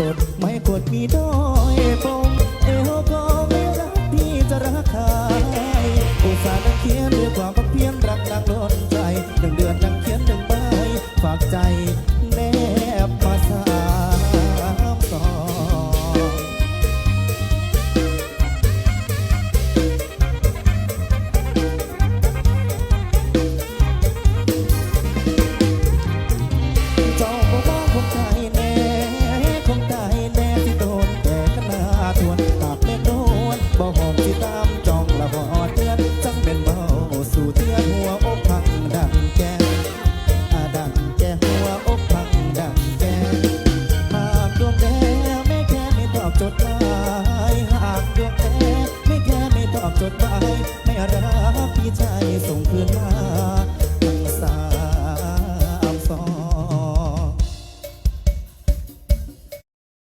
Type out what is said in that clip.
จดไม่กดมีดอก จดหมายไม่รักพี่ชายส่งคืน